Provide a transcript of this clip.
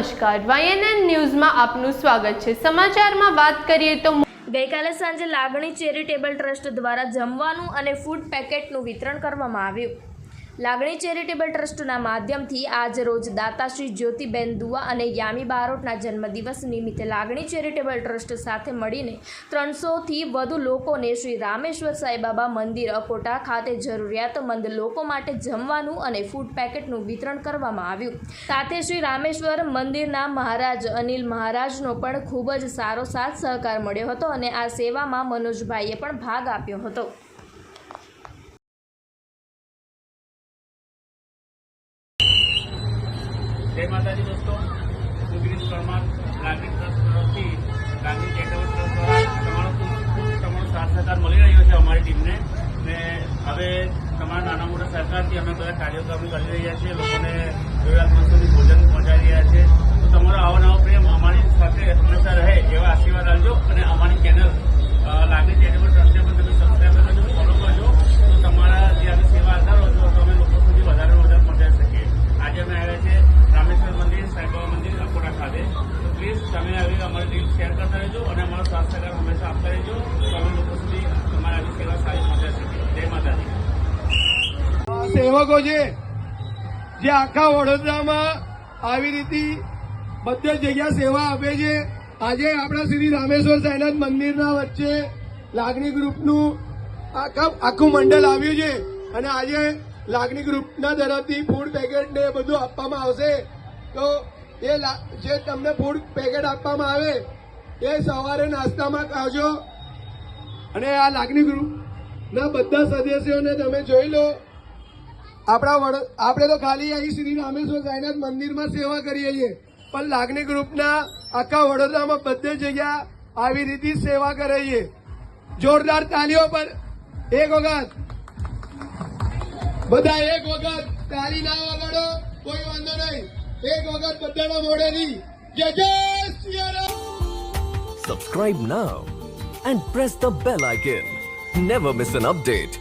નમસ્કાર. વાયએનએન ન્યૂઝમાં આપનું સ્વાગત છે. સમાચારમાં વાત કરીએ તો ગઈકાલે સાંજે લાગણી ચેરિટેબલ ટ્રસ્ટ દ્વારા જમવાનું અને ફૂડ પેકેટનું વિતરણ કરવામાં આવ્યું. લાગણી ચેરિટેબલ ટ્રસ્ટના માધ્યમથી આજ રોજ દાતાશ્રી જ્યોતિબેન દુઆ અને યામી બારોટના જન્મદિવસ નિમિત્તે લાગણી ચેરિટેબલ ટ્રસ્ટ સાથે મળીને ત્રણસોથી વધુ લોકોને શ્રી રામેશ્વર સાંઈબાબા મંદિર અકોટા ખાતે જરૂરિયાતમંદ લોકો માટે જમવાનું અને ફૂડ પેકેટનું વિતરણ કરવામાં આવ્યું. સાથે શ્રી રામેશ્વર મંદિરના મહારાજ અનિલ મહારાજનો પણ ખૂબ જ સારો સાથ સહકાર મળ્યો હતો અને આ સેવામાં મનોજભાઈએ પણ ભાગ આપ્યો હતો. જય માતાજી દોસ્તો હું ગિરીશ પરમાર લાગણી ટ્રસ્ટ તરફથી લાગણી ચેરિટેબલ તમારો તમારો સાથ સહકાર મળી રહ્યો છે અમારી ટીમને. ને હવે તમારા નાના મોટા સહકારથી અમે બધા કાર્યક્રમો કરી રહ્યા છીએ. લોકોને જરૂરિયાતમંદ સુધી ભોજન પહોંચાડી રહ્યા છીએ તો તમારો આવો નવો પ્રેમ અમારી સાથે હંમેશા રહે એવા આશીર્વાદ આપજો અને અમારી ચેનલ અ, લાગણી ચેરિટેબલ ટ્રસ્ટને પણ તમે સબસ્ક્રાઈબ કરજો ફોલો કરજો તો તમારા જે આવી સેવા આવતા રહો છો તો અમે લોકો સુધી વધારે ને વધારે પહોંચાડી શકીએ આજે અમે આવ્યા છે રામેશ્વર મંદિર સાંઈબાબા મંદિર અકોટા ખાતે તો પ્લીઝ તમે આવી અમારી રીલ શેર કરતા રહેજો અને અમારો સાથ સહકાર હંમેશા આપતા રહેજો. તમે લોકો સુધી તમારા સેવા સારી શકીએ જય માતાજી. સેવકો છે, જે આખા વડોદરામાં આવી રીતે બધી જગ્યા સેવા આપે છે. આજે આપણા શ્રી રામેશ્વર સાઈનાથ મંદિરના વચ્ચે લાગણી ગ્રુપનું આખા, આખું મંડળ આવ્યું છે. અને આજે લાગણી ગ્રુપના તરફથી ફૂડ પેકેટ ને બધું આપવામાં આવશે. તો એ જે તમને ફૂડ પેકેટ આપવામાં આવે, એ સવારે નાસ્તામાં ખાજો. અને આ લાગણી ગ્રુપના બધા સદસ્યોને તમે જોઈ લો. આપણા વડ આપણે તો ખાલી અહીં શ્રી રામેશ્વર સાંઈનાથ મંદિરમાં સેવા કરીએ છીએ. પણ લાગણી ગ્રુપના આખા વડોદરામાં બધે જગ્યા આવી રીતે સેવા કરે છે. જોરદાર તાલીઓ પર એક વખત. બધા એક વખત તાલી ના વગાડો, કોઈ વાંધો નહીં. એક વખત બધાના મોઢેથી જય જય Siyaram Subscribe now and press the bell icon. Never miss an update.